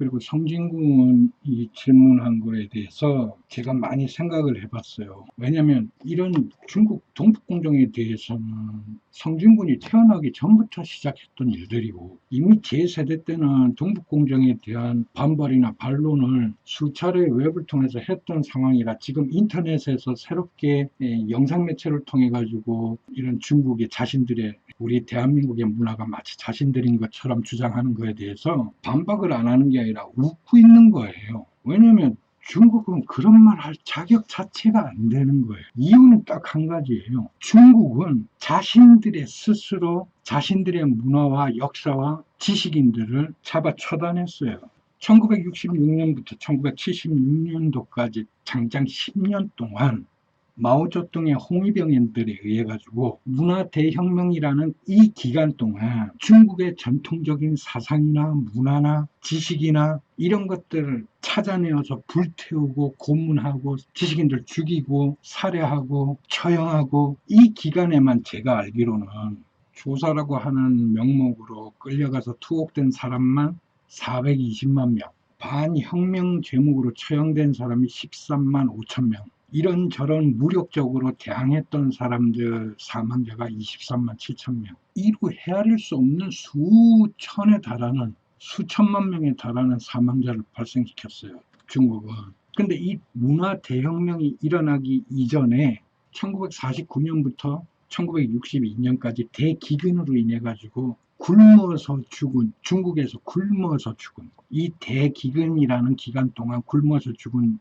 그리고 성진궁이 질문한 거에 대해서 제가 많이 생각을 해봤어요. 왜냐면 이런 중국 동북공정에 대해서는 성진군이 태어나기 전부터 시작했던 일들이고 이미 제 세대 때는 동북공정에 대한 반발이나 반론을 수차례 웹을 통해서 했던 상황이라 지금 인터넷에서 새롭게 예, 영상 매체를 통해 가지고 이런 중국의 자신들의 우리 대한민국의 문화가 마치 자신들인 것처럼 주장하는 거에 대해서 반박을 안 하는 게 아니라 웃고 있는 거예요. 왜냐면 중국은 그런 말 할 자격 자체가 안 되는 거예요. 이유는 딱 한 가지예요. 중국은 자신들의 스스로 자신들의 문화와 역사와 지식인들을 잡아 처단했어요. 1966년부터 1976년도까지 장장 10년 동안 마오쩌둥의 홍위병인들에 의해 가지고 문화 대혁명이라는 이 기간 동안 중국의 전통적인 사상이나 문화나 지식이나 이런 것들을 찾아내어서 불태우고 고문하고 지식인들 죽이고 살해하고 처형하고 이 기간에만 제가 알기로는 조사라고 하는 명목으로 끌려가서 투옥된 사람만 420만 명 반혁명 제목으로 처형된 사람이 13만 5천 명 이런저런 무력적으로 대항했던 사람들 사망자가 23만 7천 명. 이루 헤아릴 수 없는 수천에 달하는 수천만 명에 달하는 사망자를 발생시켰어요. 중국은. 근데 이 문화 대혁명이 일어나기 이전에 1949년부터 1962년까지 대기근으로 인해 가지고 굶어서 죽은 중국에서 굶어서 죽은 이 대기근이라는 기간 동안 굶어서 죽은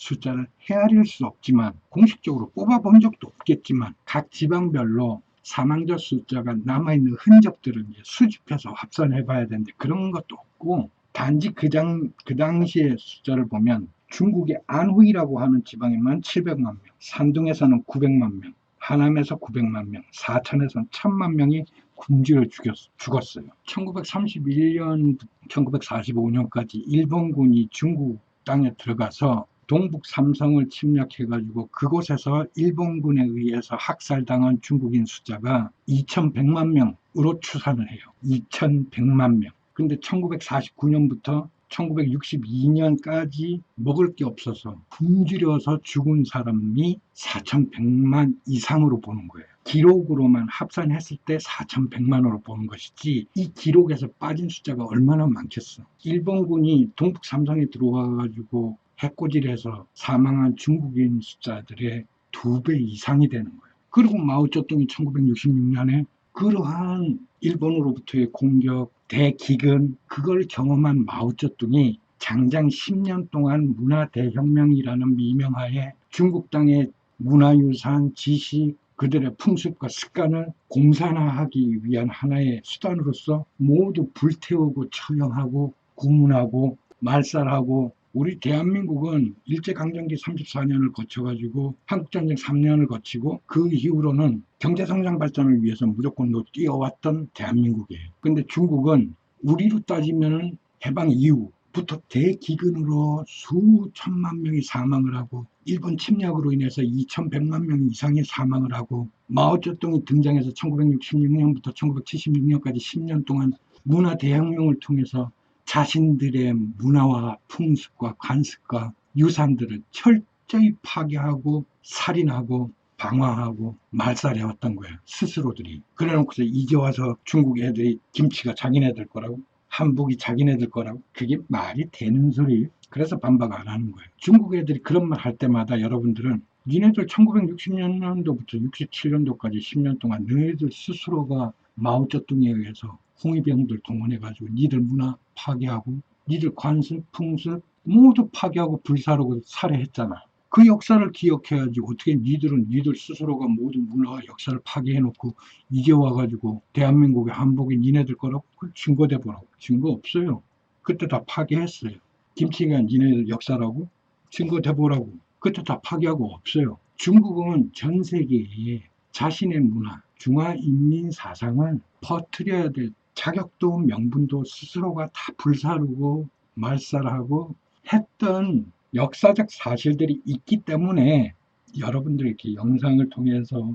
숫자를 헤아릴 수 없지만 공식적으로 뽑아본 적도 없겠지만 각 지방별로 사망자 숫자가 남아있는 흔적들을 수집해서 합산해 봐야 되는데 그런 것도 없고 단지 그, 장, 그 당시의 숫자를 보면 중국의 안후이라고 하는 지방에만 700만 명, 산둥에서는 900만 명, 하남에서 900만 명, 사천에서는 1000만 명이 굶주려 죽였, 죽었어요. 1931년, 1945년까지 일본군이 중국 땅에 들어가서 동북 삼성을 침략해가지고 그곳에서 일본군에 의해서 학살당한 중국인 숫자가 2100만 명으로 추산을 해요. 2100만 명. 근데 1949년부터 1962년까지 먹을 게 없어서 굶주려서 죽은 사람이 4,100만 이상으로 보는 거예요. 기록으로만 합산했을 때 4,100만으로 보는 것이지 이 기록에서 빠진 숫자가 얼마나 많겠어. 일본군이 동북 삼성에 들어와 가지고 해코지해서 사망한 중국인 숫자들의 두 배 이상이 되는 거예요. 그리고 마오쩌둥이 1966년에 그러한 일본으로부터의 공격, 대기근, 그걸 경험한 마오쩌둥이 장장 10년 동안 문화 대혁명이라는 미명하에 중국 땅의 문화유산, 지식, 그들의 풍습과 습관을 공산화하기 위한 하나의 수단으로서 모두 불태우고 처형하고 고문하고 말살하고 우리 대한민국은 일제강점기 34년을 거쳐가지고 한국전쟁 3년을 거치고 그 이후로는 경제성장 발전을 위해서 무조건 뛰어왔던 대한민국이에요. 근데 중국은 우리로 따지면 해방 이후부터 대기근으로 수천만 명이 사망을 하고 일본 침략으로 인해서 2100만 명 이상이 사망을 하고 마오쩌둥이 등장해서 1966년부터 1976년까지 10년 동안 문화 대혁명을 통해서 자신들의 문화와 풍습과 관습과 유산들을 철저히 파괴하고 살인하고 방화하고 말살해왔던 거예요. 스스로들이. 그래놓고서 이제 와서 중국 애들이 김치가 자기네들 거라고 한복이 자기네들 거라고 그게 말이 되는 소리예요. 그래서 반박 안 하는 거예요. 중국 애들이 그런 말 할 때마다 여러분들은 니네들 1960년도부터 67년도까지 10년 동안 너희들 스스로가 마오쩌둥에 의해서 홍위병들 동원해가지고 니들 문화 파괴하고 니들 관습, 풍습 모두 파괴하고 불사르고 살해했잖아. 그 역사를 기억해야지 어떻게 니들은 니들 스스로가 모든 문화와 역사를 파괴해놓고 이제 와가지고 대한민국의 한복이 니네들 거라고 그 증거 대보라고 증거 없어요. 그때 다 파괴했어요. 김치가 니네들 역사라고 증거 대보라고 그때 다 파괴하고 없어요. 중국은 전 세계에 자신의 문화, 중화인민 사상을 퍼뜨려야 될 자격도 명분도 스스로가 다 불사르고 말살하고 했던 역사적 사실들이 있기 때문에 여러분들이 이렇게 영상을 통해서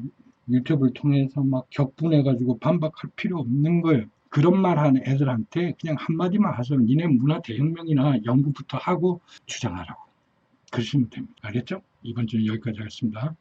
유튜브를 통해서 막 격분해 가지고 반박할 필요 없는 거예요. 그런 말 하는 애들한테 그냥 한마디만 하세요. 니네 문화 대혁명이나 연구부터 하고 주장하라고. 그러시면 됩니다. 알겠죠? 이번 주는 여기까지 하겠습니다.